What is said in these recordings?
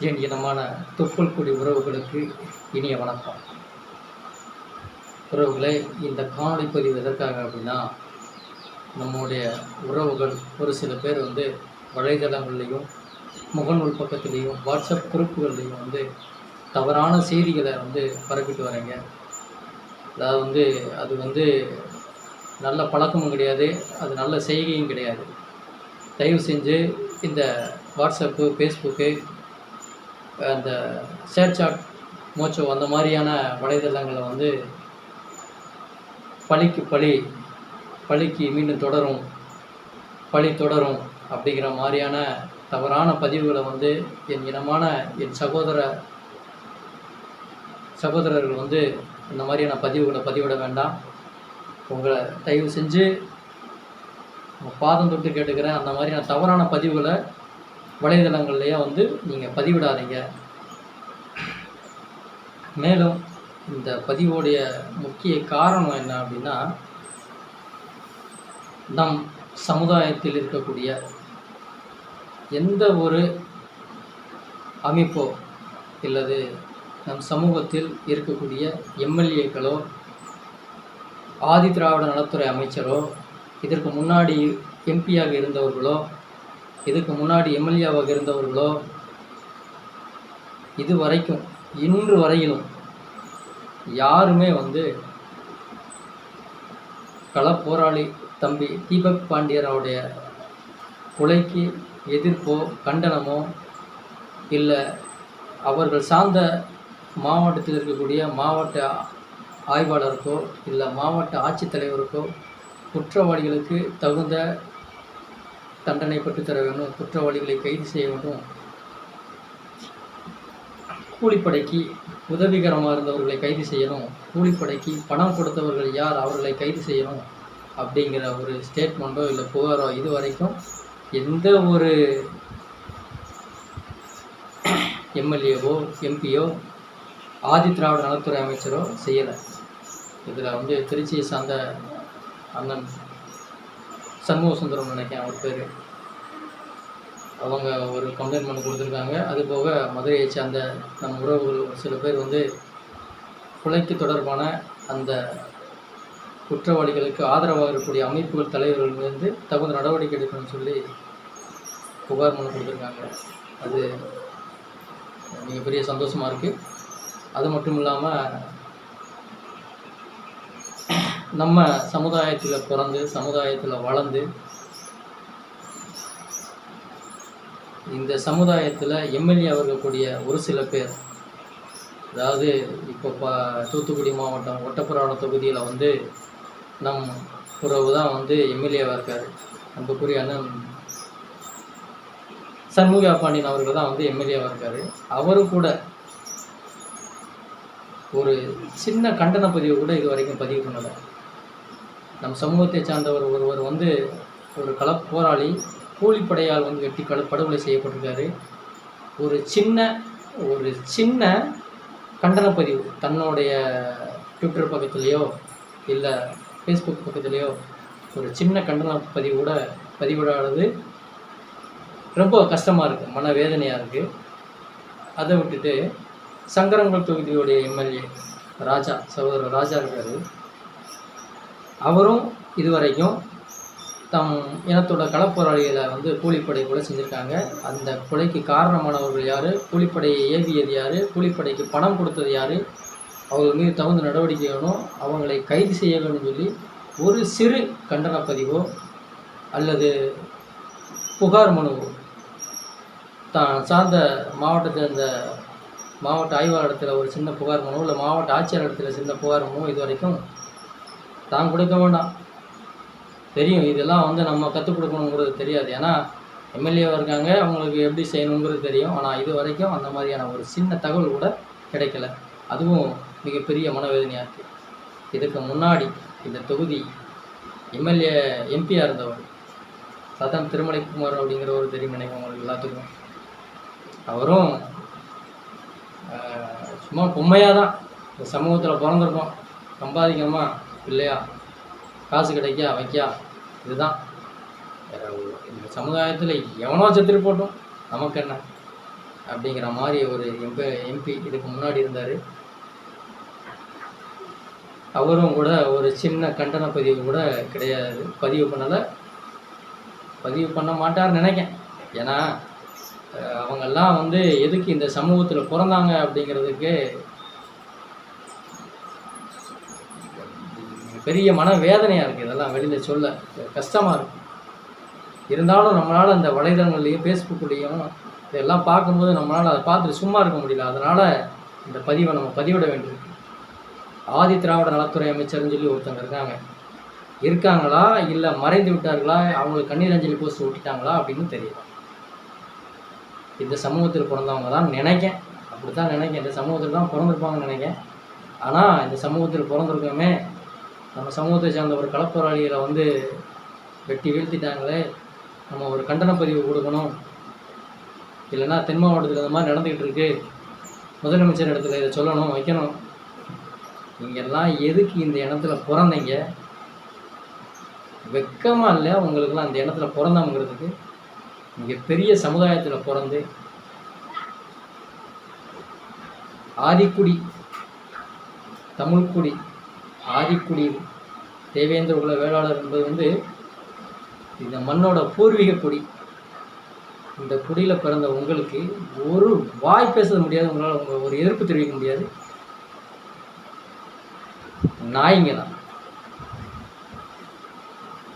என் இனமான தொப்புள் குடி உறவுகளுக்கு இனிய வணக்கம். உறவுகளை இந்த காணொலி பதிவு எதற்காக அப்படின்னா நம்முடைய உறவுகள் ஒரு சில பேர் வந்து வலைதளங்கள்லேயும் முகநூல் பக்கத்துலேயும் வாட்ஸ்அப் குரூப்புகள்லேயும் வந்து தவறான செய்திகளை வந்து பரப்பிட்டு வரீங்க அதாவது வந்து அது வந்து நல்ல பழக்கமும் கிடையாது அது நல்ல செய்கையும் கிடையாது. தயவு செஞ்சு இந்த வாட்ஸ்அப்பு ஃபேஸ்புக்கு அந்த சேர்ச்சாட் மோச்சோ அந்த மாதிரியான வலைதளங்களை வந்து பழிக்கு பழி பழிக்கு மீண்டும் தொடரும் பழி தொடரும் அப்படிங்கிற மாதிரியான தவறான பதிவுகளை வந்து என் இனமான என் சகோதர சகோதரர்கள் வந்து இந்த மாதிரியான பதிவுகளை பதிவிட வேண்டாம். உங்களை தயவு செஞ்சு பாதம் தொட்டு கேட்டுக்கிறேன். அந்த மாதிரியான தவறான பதிவுகளை வலைதளங்கள்லையே வந்து நீங்கள் பதிவிடாதீங்க. மேலும் இந்த பதிவோடைய முக்கிய காரணம் என்ன அப்படின்னா நம் சமுதாயத்தில் இருக்கக்கூடிய எந்த ஒரு அமைப்போ இல்லது நம் சமூகத்தில் இருக்கக்கூடிய எம்எல்ஏக்களோ ஆதி திராவிட நலத்துறை அமைச்சரோ இதற்கு முன்னாடி எம்பியாக இருந்தவர்களோ இதுக்கு முன்னாடி எம்எல்ஏவாக இருந்தவர்களோ இது வரைக்கும் இன்று வரையிலும் யாருமே வந்து களப்போராளி தம்பி தீபக் பாண்டியராவுடைய கொலைக்கு எதிர்ப்போ கண்டனமோ இல்லை அவர்கள் சார்ந்த மாவட்டத்தில் இருக்கக்கூடிய மாவட்ட ஆய்வாளருக்கோ இல்லை மாவட்ட ஆட்சித்தலைவருக்கோ குற்றவாளிகளுக்கு தகுந்த தண்டனை பெற்றுத்தர வேண்டும் குற்றவாளிகளை கைது செய்ய வேண்டும். கூலிப்படைக்கு உதவிகரமாக இருந்தவர்களை கைது செய்யணும். கூலிப்படைக்கு பணம் கொடுத்தவர்கள் யார் அவர்களை கைது செய்யணும் அப்படிங்கிற ஒரு ஸ்டேட்மெண்ட்டோ இல்லை புகாரோ இது வரைக்கும் எந்த ஒரு எம்எல்ஏவோ எம்பியோ ஆதி திராவிட நலத்துறை அமைச்சரோ செய்யலை. இதில் வந்து திருச்சியை சார்ந்த அண்ணன் சண்முக சுந்தரம் நினைக்கிறேன் அவர் பேர். அவங்க ஒரு கம்ப்ளைண்ட் பண்ணி கொடுத்துருக்காங்க. அது போக மதுரையை சேர்ந்த நம் உறவுகள் ஒரு சில பேர் வந்து கொலைக்கு தொடர்பான அந்த குற்றவாளிகளுக்கு ஆதரவாக இருக்கக்கூடிய அமைப்புகள் தலைவர்கள் மீது தகுந்த நடவடிக்கை எடுக்கணும்னு சொல்லி புகார் மனு கொடுத்துருக்காங்க. அது மிகப்பெரிய சந்தோஷமாக இருக்குது அது மட்டும் இல்லாமல் நம்ம சமுதாயத்தில் பிறந்து சமுதாயத்தில் வளர்ந்து இந்த சமுதாயத்தில் எம்எல்ஏ இருக்கக்கூடிய ஒரு சில பேர் அதாவது இப்போ ப தூத்துக்குடி மாவட்டம் ஒட்டப்புறவன தொகுதியில் வந்து நம் உறவு தான் வந்து எம்எல்ஏவாக இருக்கார். அன்புக்குரிய அண்ணன் சண்முகா பாண்டியன் அவர்கள் தான் வந்து எம்எல்ஏவாக இருக்கார். அவரும் கூட ஒரு சின்ன கண்டன பதிவு கூட இது வரைக்கும் பதிவு பண்ணலை. நம் சமூகத்தை சார்ந்தவர் ஒருவர் வந்து ஒரு கள போராளி கூலிப்படையால் வந்து வெட்டி கடு படுகொலை செய்யப்பட்டிருக்காரு. ஒரு சின்ன ஒரு சின்ன கண்டன பதிவு தன்னுடைய ட்விட்டர் பக்கத்துலேயோ இல்லை ஃபேஸ்புக் பக்கத்துலேயோ ஒரு சின்ன கண்டன பதிவு கூட பதிவிடாதது. ரொம்ப கஷ்டமாக இருக்குது மனவேதனையாக இருக்குது அதை விட்டுட்டு சங்கரங்கல் தொகுதியுடைய எம்எல்ஏ ராஜா சகோதரர் ராஜா இருக்கார். அவரும் இதுவரைக்கும் தம் இனத்தோட களப்போராளிகளை வந்து கூலிப்படை கொலை செஞ்சுருக்காங்க. அந்த கொலைக்கு காரணமானவர்கள் யார்? கூலிப்படையை ஏவியது யார்? கூலிப்படைக்கு பணம் கொடுத்தது யார்? அவர்கள் மீது தகுந்த நடவடிக்கை வேணும். அவங்களை கைது செய்ய வேணும்னு சொல்லி ஒரு சிறு கண்டன பதிவோ அல்லது புகார் மனுவோ தான் சார்ந்த மாவட்டத்தை அந்த மாவட்ட ஆய்வாளரிடத்தில் ஒரு சின்ன புகார் மனுவோ இல்லை மாவட்ட ஆட்சியர் இடத்துல சின்ன புகார் மனுவோ இது வரைக்கும் தான் கொடுக்க வேண்டாம். தெரியும் இதெல்லாம் வந்து நம்ம கற்றுக் கொடுக்கணுங்கிறது தெரியாது. ஏன்னா எம்எல்ஏவாக இருக்காங்க அவங்களுக்கு எப்படி செய்யணுங்கிறது தெரியும். ஆனால் இது வரைக்கும் அந்த மாதிரியான ஒரு சின்ன தகவல் கூட கிடைக்கல. அதுவும் மிகப்பெரிய மனவேதனையாக இருக்குது இதுக்கு முன்னாடி இந்த தொகுதி எம்எல்ஏ எம்பியாக இருந்தவர் சதம் திருமலைக்குமார் அப்படிங்கிற ஒரு தெரியும் நினைக்கும் உங்களுக்கு எல்லாத்துக்கும். அவரும் சும்மா பொம்மையாக தான் இந்த சமூகத்தில் பிறந்திருக்கோம். சம்பாதிக்கணுமா இல்லையா காசு கிடைக்கா வைக்கா இதுதான். இந்த சமுதாயத்தில் எவனோ செத்துட்டு போட்டோம். நமக்கு என்ன? அப்படிங்கிற மாதிரி ஒரு எம்பி எம்பி இதுக்கு முன்னாடி இருந்தார். அவரும் கூட ஒரு சின்ன கண்டன பதிவு கூட கிடையாது. பதிவு பண்ணலை. பதிவு பண்ண மாட்டார்னு நினைக்கேன் ஏன்னா அவங்கெல்லாம் வந்து எதுக்கு இந்த சமூகத்தில் பிறந்தாங்க அப்படிங்கிறதுக்கு பெரிய மன வேதனையாக இருக்குது இதெல்லாம் வெளியில் சொல்ல. கஷ்டமாக இருக்குது இருந்தாலும் நம்மளால் அந்த வலைதளங்கள்லேயும் ஃபேஸ்புக்லேயும் இதெல்லாம் பார்க்கும்போது நம்மளால் அதை பார்த்துட்டு சும்மா இருக்க முடியல. அதனால் இந்த பதிவை நம்ம பதிவிட வேண்டியிருக்கு ஆதி திராவிட நலத்துறை அமைச்சர்னு சொல்லி ஒருத்தங்க இருக்காங்க. இருக்காங்களா? இல்லை மறைந்து விட்டார்களா? அவங்களுக்கு கண்ணீர் அஞ்சலி போஸ்ட் விட்டுட்டாங்களா அப்படின்னு தெரியல. இந்த சமூகத்தில் பிறந்தவங்க தான் நினைக்கேன். அப்படி தான் நினைக்கேன். இந்த சமூகத்தில் தான் பிறந்திருப்பாங்கன்னு நினைக்கேன். ஆனால் இந்த சமூகத்தில் பிறந்திருக்கோமே நம்ம சமூகத்தை சார்ந்த ஒரு களப்போராளிகளை வந்து வெட்டி வீழ்த்திட்டாங்களே நம்ம ஒரு கண்டன பதிவு கொடுக்கணும். இல்லைன்னா தென் மாவட்டத்தில் இந்த மாதிரி நடந்துக்கிட்டு இருக்கு. முதலமைச்சர் இடத்துல இதை சொல்லணும் வைக்கணும். நீங்கெல்லாம் எதுக்கு இந்த இடத்துல பிறந்தீங்க? வெக்கமாக இல்லை உங்களுக்குலாம் அந்த இடத்துல பிறந்தவங்கிறதுக்கு நீங்கள் பெரிய சமுதாயத்தில் பிறந்து ஆதிக்குடி தமிழ்குடி ஆதிக்குடி தேவேந்திர குல வேளாளர் என்பது வந்து இந்த மண்ணோட பூர்வீக குடி. இந்த குடியில் பிறந்த உங்களுக்கு ஒரு வாய் பேச முடியாது உங்களால் உங்கள் ஒரு எதிர்ப்பு தெரிவிக்க முடியாது. நாய்ங்க தான்.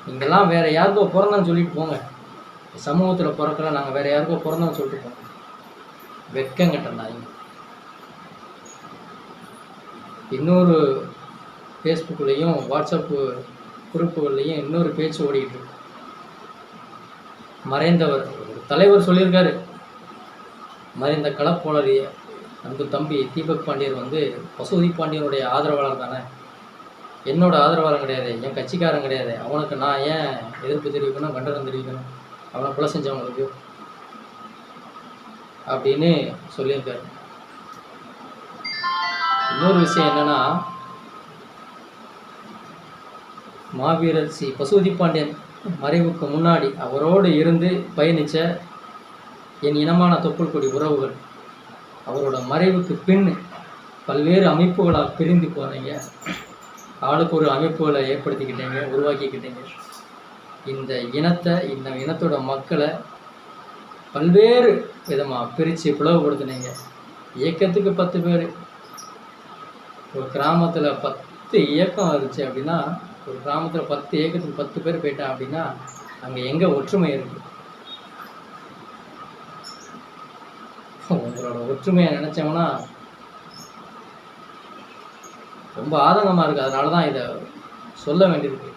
இங்கெல்லாம் வேற யாருக்கோ பிறந்தோன்னு சொல்லிட்டு போங்க. சமூகத்தில் பிறக்கல நாங்கள் வேற யாருக்கோ பிறந்தோம்னு சொல்லிட்டு போங்க. வெக்கங்கட்ட நாய்ங்க. இன்னொரு ஃபேஸ்புக்லேயும் வாட்ஸ்அப்பு குறிப்புகள்லேயும் இன்னொரு பேச்சு ஓடிக்கிட்டு இருக்கு. மறைந்தவர். ஒரு தலைவர் சொல்லியிருக்காரு. மறைந்த களப்போலரிய அன்பு தம்பி தீபக் பாண்டியர் வந்து வசூதி பாண்டியனுடைய ஆதரவாளர் தானே? என்னோட ஆதரவாளர் கிடையாது. என் கட்சிக்காரன் கிடையாது. அவனுக்கு நான் ஏன் எதிர்ப்பு தெரிவிக்கணும் கண்டனம் தெரிவிக்கணும்? அவனை கொலை செஞ்சவங்களுக்கு அப்படின்னு சொல்லியிருக்காரு. இன்னொரு விஷயம் என்னென்னா மாவீரர் சி பசுபதி பாண்டியன் மறைவுக்கு முன்னாடி அவரோடு இருந்து பயணித்த என் இனமான தொப்புள் கொடி உறவுகள். அவரோட மறைவுக்கு பின் பல்வேறு அமைப்புகளாக பிரிந்து போனீங்க. ஆளுக்கு ஒரு அமைப்புகளை ஏற்படுத்திக்கிட்டீங்க உருவாக்கிக்கிட்டீங்க. இந்த இனத்தை இந்த இனத்தோட மக்களை பல்வேறு விதமாக பிரித்து பிளவுபடுத்தினீங்க. இயக்கத்துக்கு பத்து பேர். ஒரு கிராமத்தில் பத்து இயக்கம் இருந்துச்சு அப்படின்னா ஒரு கிராமத்தில் பத்து இயக்கத்துக்கு பத்து பேர் போயிட்டான் அப்படின்னா அங்கே எங்கே ஒற்றுமை இருக்கு? உங்களோட ஒற்றுமையை நினச்சோம்னா ரொம்ப ஆதங்கமாக இருக்குது அதனால தான் இதை சொல்ல வேண்டியிருக்கு.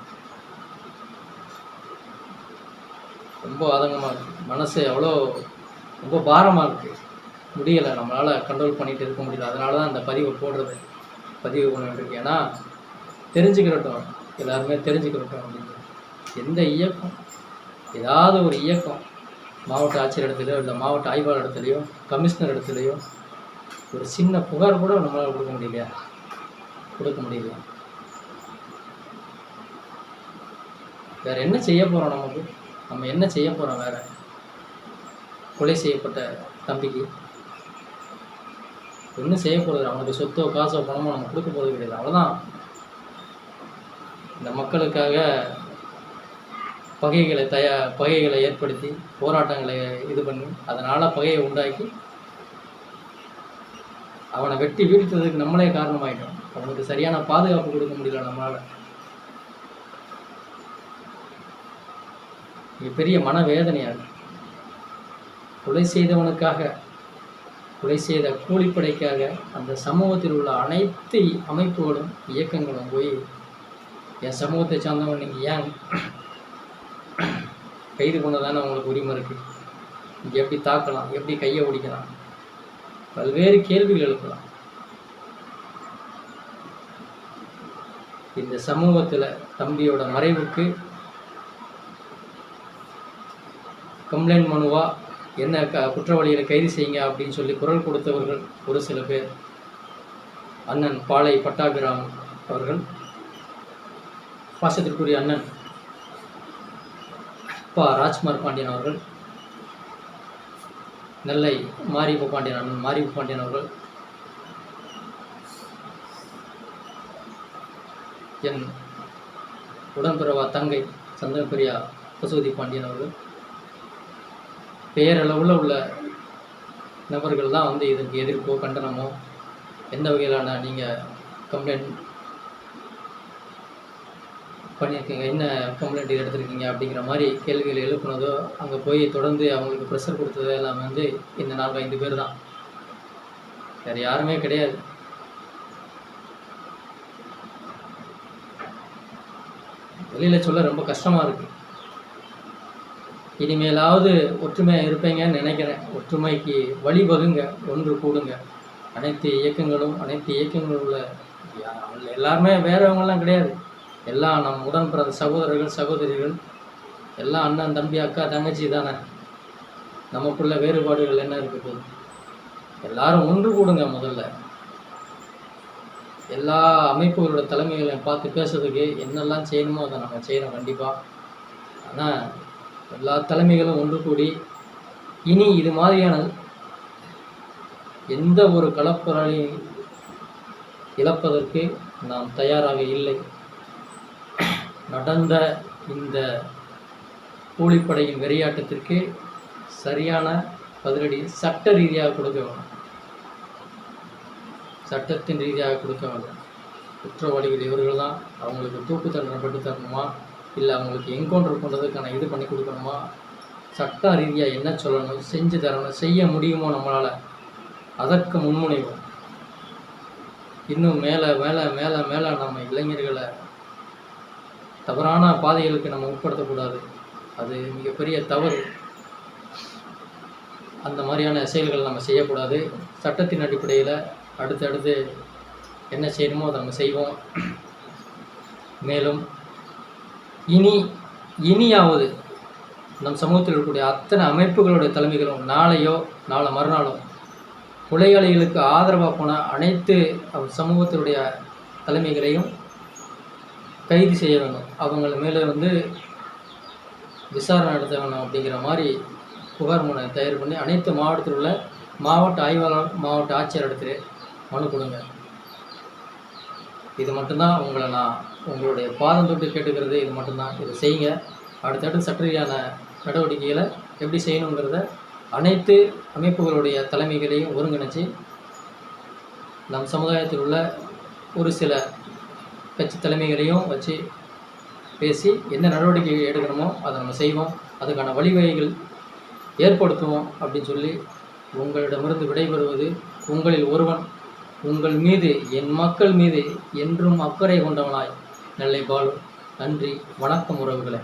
ரொம்ப ஆதங்கமாக இருக்குது மனசு அவ்வளோ ரொம்ப பாரமாக இருக்குது முடியலை. நம்மளால் கண்ட்ரோல் பண்ணிகிட்டு இருக்க முடியல. அதனால தான் இந்த பதிவை போடுறது பதிவு பண்ண வேண்டியிருக்கு ஏன்னா தெரிஞ்சுக்கிறட்டும் எல்லாருமே தெரிஞ்சுக்கிறோம் அப்படிங்கிறது எந்த இயக்கம்? ஏதாவது ஒரு இயக்கம். மாவட்ட ஆட்சியர் இடத்துலையோ இல்லை மாவட்ட ஆய்வாளர் இடத்துலையோ கமிஷனர் இடத்துலையோ ஒரு சின்ன புகார் கூட நம்மளால் கொடுக்க முடியலையா? கொடுக்க முடியல. வேற என்ன செய்ய போகிறோம் நமக்கு? நம்ம என்ன செய்ய போகிறோம் வேறு? கொலை செய்யப்பட்ட தம்பிக்கு. ஒன்றும் செய்ய போகிறது அவனுக்கு சொத்தோ காசோ பணமோ நம்ம கொடுக்க போகிறது கிடையாது. அவ்வளோதான் இந்த மக்களுக்காக பகைகளை தயா பகைகளை ஏற்படுத்தி போராட்டங்களை இது பண்ணி அதனால் பகையை உண்டாக்கி அவனை வெட்டி வீழ்த்ததுக்கு நம்மளே காரணமாயிட்டோம். அவனுக்கு சரியான பாதுகாப்பு கொடுக்க முடியல நம்மளால். இது பெரிய மனவேதனையாக கொலை செய்தவனுக்காக கொலை செய்த கூலிப்படைக்காக அந்த சமூகத்தில் உள்ள அனைத்து அமைப்புகளும் இயக்கங்களும் போய் என் சமூகத்தை சார்ந்தவங்க நீங்கள் ஏன் கைது பண்ணதானே உங்களுக்கு உரிமை இருக்குது இங்கே எப்படி தாக்கலாம்? எப்படி கையை ஒடிக்கலாம் பல்வேறு கேள்விகள் எழுப்பலாம். இந்த சமூகத்தில் தம்பியோட மறைவுக்கு கம்ப்ளைண்ட் மனுவா என்ன க குற்றவாளிகளை கைது செய்யுங்க அப்படின்னு சொல்லி குரல் கொடுத்தவர்கள் ஒரு சில பேர். அண்ணன் பாளை பட்டாபிராம் அவர்கள். பாசத்திற்குரிய அண்ணன் பா. ராஜ்குமார் பாண்டியன் அவர்கள் நெல்லை மாரியப்ப பாண்டியன் அண்ணன் மாரியப்ப பாண்டியன் அவர்கள் என் உடன்பிறவா தங்கை சந்தனப்பிரியா பசுவதி பாண்டியன் அவர்கள் பெயரளவில் உள்ள நபர்கள் தான் வந்து இதற்கு எதிர்ப்போ கண்டனமோ எந்த வகையிலான நீங்கள் கம்ப்ளைண்ட் பண்ணியிருக்கீங்க? என்ன கம்ப்ளைண்ட் எடுத்திருக்கீங்க? அப்படிங்கிற மாதிரி கேள்விகள் எழுப்புனதோ அங்கே போய் தொடர்ந்து அவங்களுக்கு ப்ரெஷர் கொடுத்ததோ எல்லாமே வந்து இந்த நாலு ஐந்து பேர் தான். வேறு யாருமே கிடையாது. வெளியில் சொல்ல ரொம்ப கஷ்டமாக இருக்குது இனிமேலாவது ஒற்றுமையாக இருப்பீங்கன்னு நினைக்கிறேன். ஒற்றுமைக்கு வழிவகுங்க ஒன்று கூடுங்க. அனைத்து இயக்கங்களும் அனைத்து இயக்கங்களும் உள்ள எல்லாருமே வேறவங்கெல்லாம் கிடையாது. எல்லாம் நம் உடன் பிறந்த சகோதரர்கள் சகோதரிகள் எல்லாம் அண்ணன் தம்பி அக்கா தங்கச்சி தானே? நமக்குள்ள வேறுபாடுகள் என்ன இருக்குது எல்லாரும் ஒன்று கூடுங்க முதல்ல. எல்லா அமைப்புகளோட தலைமைகளையும் பார்த்து பேசுறதுக்கு என்னெல்லாம் செய்யணுமோ அதை நம்ம செய்கிறோம் கண்டிப்பாக ஆனால் எல்லா தலைமைகளும் ஒன்று கூடி இனி இது மாதிரியான எந்த ஒரு கலப்புறையும் இழப்பதற்கு நாம் தயாராக இல்லை. நடந்த இந்த கூலிப்படையின் வெறியாட்டத்திற்கு சரியான பதிலடி சட்ட ரீதியாக கொடுக்க வேண்டும். சட்டத்தின் ரீதியாக கொடுக்க வேண்டும். குற்றவாளிகள் இவர்கள் தான். அவங்களுக்கு தூக்கு தண்டனை தரணுமா? இல்லை அவங்களுக்கு என்கவுண்டர் பண்ணுறதுக்கான இது பண்ணி கொடுக்கணுமா? சட்ட ரீதியாக என்ன சொல்லணும்? செஞ்சு தரணும்? செய்ய முடியுமோ நம்மளால்? அதற்கு முன்முனைவோம். இன்னும் மேலே மேலே மேலே மேலே நம்ம இளைஞர்களை தவறான பாதைகளுக்கு நம்ம உட்படுத்தக்கூடாது. அது மிகப்பெரிய தவறு. அந்த மாதிரியான செயல்கள் நம்ம செய்யக்கூடாது. சட்டத்தின் அடிப்படையில் அடுத்தடுத்து என்ன செய்யணுமோ அதை நம்ம செய்வோம். மேலும் இனி இனியாவது நம் சமூகத்தில் இருக்கக்கூடிய அத்தனை அமைப்புகளுடைய தலைமைகளும் நாளையோ நாளை மறுநாளோ கொலையாளிகளுக்கு ஆதரவாக போன அனைத்து சமூகத்தினுடைய தலைமைகளையும் கைது செய்ய வேணும் அவங்கள மேலே வந்து விசாரணை நடத்த வேணும் அப்படிங்கிற மாதிரி புகார் மனு தயார் பண்ணி அனைத்து மாவட்டத்தில் உள்ள மாவட்ட ஆய்வாளர் மாவட்ட ஆட்சியர் இடத்துல மனு கொடுங்க. இது மட்டும்தான் உங்களை நான் உங்களுடைய பாதம் தொட்டு கேட்டுக்கிறது. இது மட்டும்தான். இதை செய்யுங்க. அடுத்தடுத்து சட்ட ரீதியான நடவடிக்கைகளை எப்படி செய்யணுங்கிறத அனைத்து அமைப்புகளுடைய தலைமைகளையும் ஒருங்கிணைச்சு நம் சமுதாயத்தில் உள்ள ஒரு சில கட்சி தலைமைகளையும் வச்சு பேசி என்ன நடவடிக்கை எடுக்கணுமோ அதை நம்ம செய்வோம். அதுக்கான வழிவகைகள் ஏற்படுத்துவோம் அப்படின்னு சொல்லி உங்களிடமிருந்து விடைபெறுவது உங்களில் ஒருவன் உங்கள் மீது என் மக்கள் மீது என்றும் அக்கறை கொண்டவனாய் நெல்லை பாலு. நன்றி வணக்கம் உறவுகளை.